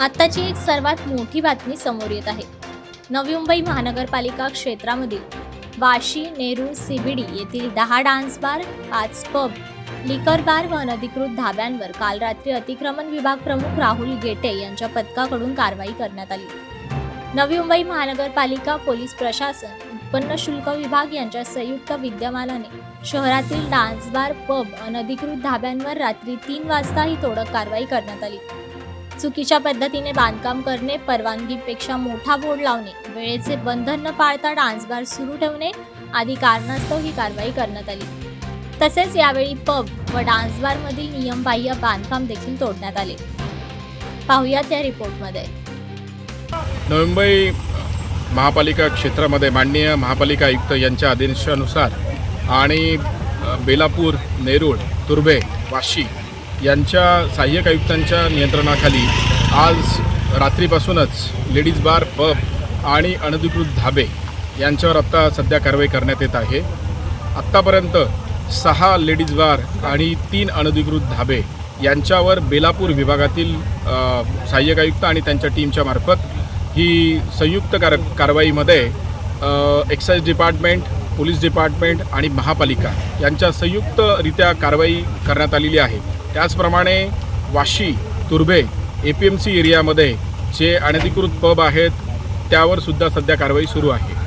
आत्ताची एक सर्वात मोठी बातमी समोर येत आहे. नवी मुंबई महानगरपालिका क्षेत्रामधील वाशी नेरूळ सीबीडी येथील दहा डान्स बार पाच पब लिकर बार व अनधिकृत धाब्यांवर काल रात्री अतिक्रमण विभाग प्रमुख राहुल गेटे यांच्या पथकाकडून कारवाई करण्यात आली. नवी मुंबई महानगरपालिका पोलीस प्रशासन उत्पन्न शुल्क विभाग यांच्या संयुक्त विद्यमानाने शहरातील डान्स बार पब अनधिकृत धाब्यांवर रात्री तीन वाजता ही तोडक कारवाई करण्यात आली. चुकीच्या पद्धतीने बांधकाम करणे परवानगीपेक्षा मोठा बोर्ड लावणे वेळेचे बंधन न पाळता डान्स बार सुरू ठेवणे आदी कारणास्तव ही कारवाई करण्यात आली. तसेच यावेळी पब व डान्सबारमधील नियमबाह्य बांधकाम देखील तोडण्यात आले. पाहुयात या रिपोर्टमध्ये. नवी मुंबई महापालिका क्षेत्रामध्ये माननीय महापालिका आयुक्त यांच्या आदेशानुसार आणि बेलापूर नेरूळ तुर्भे वाशी यांच्या सहाय्यक आयुक्तांच्या नियंत्रणाखाली आज रात्रीपासूनच लेडीज बार पब आणि अनधिकृत धाबे यांच्यावर आत्ता सध्या कारवाई करण्यात येत आहे. आत्तापर्यंत सहा लेडीज बार आणि तीन अनधिकृत धाबे यांच्यावर बेलापूर विभागातील सहाय्यक आयुक्त आणि त्यांच्या टीमच्या मार्फत ही संयुक्त कार कारवाईमध्ये एक्साईज डिपार्टमेंट पोलीस डिपार्टमेंट आणि महापालिका यांच्या संयुक्तरित्या कारवाई करण्यात आलेली आहे. त्याचप्रमाणे Vashi Turbhe A P M C एरियामध्ये जे अनधिकृत पब आहेत त्यावर सुद्धा सध्या कारवाई सुरू आहे.